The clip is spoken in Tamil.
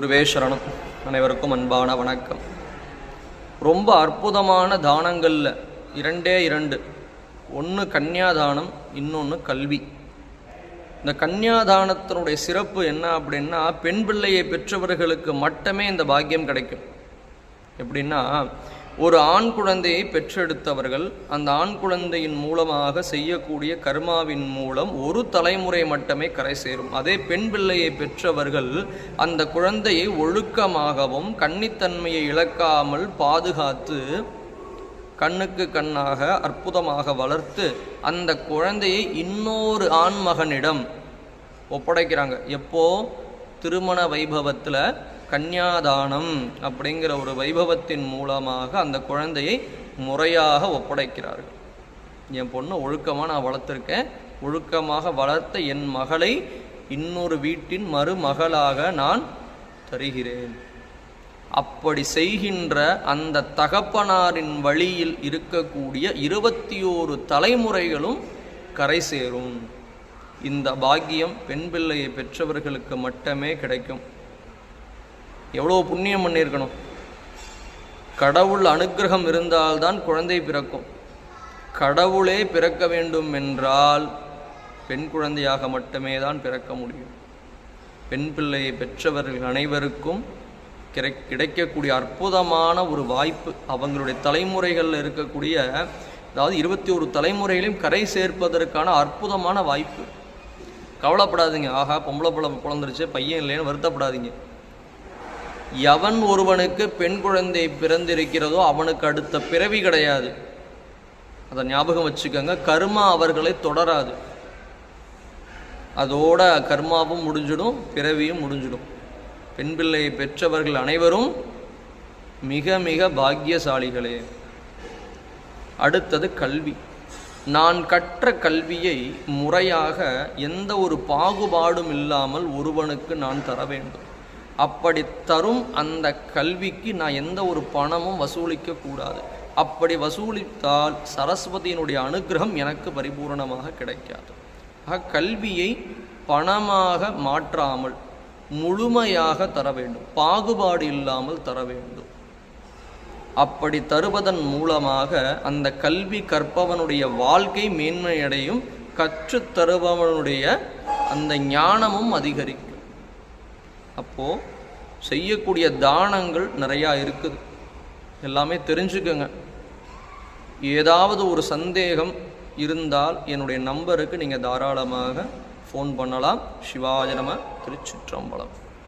குருவேஸ்வரனும் அனைவருக்கும் அன்பான வணக்கம். ரொம்ப அற்புதமான தானங்களில் இரண்டே இரண்டு. ஒன்று கன்னியாதானம் இன்னொன்று கல்வி. இந்த கன்னியாதானத்தினுடைய சிறப்பு என்ன அப்படின்னா பெண் பிள்ளையை பெற்றவர்களுக்கு மட்டுமே இந்த பாக்கியம் கிடைக்கும். எப்படின்னா ஒரு ஆண் குழந்தையை பெற்றெடுத்தவர்கள் அந்த ஆண் குழந்தையின் மூலமாக செய்யக்கூடிய கர்மாவின் மூலம் ஒரு தலைமுறை மட்டுமே கரை சேரும். அதே பெண் பிள்ளையை பெற்றவர்கள் அந்த குழந்தையை ஒழுக்கமாகவும் கன்னித்தன்மையை இழக்காமல் பாதுகாத்து கண்ணுக்கு கண்ணாக அற்புதமாக வளர்த்து அந்த குழந்தையை இன்னொரு ஆண்மகனிடம் ஒப்படைக்கிறாங்க. எப்போ? திருமண வைபவத்தில் கன்னியாதானம் அப்படிங்கிற ஒரு வைபவத்தின் மூலமாக அந்த குழந்தையை முறையாக ஒப்படைக்கிறார்கள். என் பொண்ணு ஒழுக்கமாக நான் வளர்த்துருக்கேன். ஒழுக்கமாக வளர்த்த என் மகளை இன்னொரு வீட்டின் மருமகளாக நான் தருகிறேன். அப்படி செய்கின்ற அந்த தகப்பனாரின் வழியில் இருக்கக்கூடிய இருபத்தி ஓரு தலைமுறைகளும் கரை சேரும். இந்த பாக்கியம் பெண் பிள்ளையை பெற்றவர்களுக்கு மட்டுமே கிடைக்கும். எவ்வளோ புண்ணியம் பண்ணியிருக்கணும். கடவுள் அனுக்கிரகம் இருந்தால்தான் குழந்தை பிறக்கும். கடவுளே பிறக்க வேண்டும் என்றால் பெண் குழந்தையாக மட்டுமே தான் பிறக்க முடியும். பெண் பிள்ளையை பெற்றவர்கள் அனைவருக்கும் கிடை கிடைக்கக்கூடிய அற்புதமான ஒரு வாய்ப்பு. அவங்களுடைய தலைமுறைகளில் இருக்கக்கூடிய அதாவது இருபத்தி ஒரு தலைமுறைகளையும் கரை சேர்ப்பதற்கான அற்புதமான வாய்ப்பு. கவலைப்படாதீங்க. ஆஹா பொம்பளை பிள்ளை பிறந்துருச்சு பையன் இல்லைன்னு வருத்தப்படாதீங்க. எவன் ஒருவனுக்கு பெண் குழந்தை பிறந்திருக்கிறதோ அவனுக்கு அடுத்த பிறவி கிடையாது. அதை ஞாபகம் வச்சுக்கோங்க. கர்மா அவர்களை தொடராது. அதோட கர்மாவும் முடிஞ்சிடும் பிறவியும் முடிஞ்சிடும். பெண் பிள்ளையை பெற்றவர்கள் அனைவரும் மிக மிக பாக்கியசாலிகளே. அடுத்தது கல்வி. நான் கற்ற கல்வியை முறையாக எந்த ஒரு பாகுபாடும் இல்லாமல் ஒருவனுக்கு நான் தர வேண்டும். அப்படி தரும் அந்த கல்விக்கு நான் எந்த ஒரு பணமும் வசூலிக்க கூடாது. அப்படி வசூலித்தால் சரஸ்வதியினுடைய அனுகிரகம் எனக்கு பரிபூரணமாக கிடைக்காது. ஆக கல்வியை பணமாக மாற்றாமல் முழுமையாக தர வேண்டும். பாகுபாடு இல்லாமல் தர வேண்டும். அப்படி தருவதன் மூலமாக அந்த கல்வி கற்பவனுடைய வாழ்க்கை மேன்மையடையும் கற்றுத் தருபவனுடைய அந்த ஞானமும் அதிகரிக்கும். அப்போது செய்யக்கூடிய தானங்கள் நிறையா இருக்குது. எல்லாமே தெரிஞ்சுக்கோங்க. ஏதாவது ஒரு சந்தேகம் இருந்தால் என்னுடைய நம்பருக்கு நீங்கள் தாராளமாக ஃபோன் பண்ணலாம். சிவாஜனம திருச்சிற்றம்பலம்.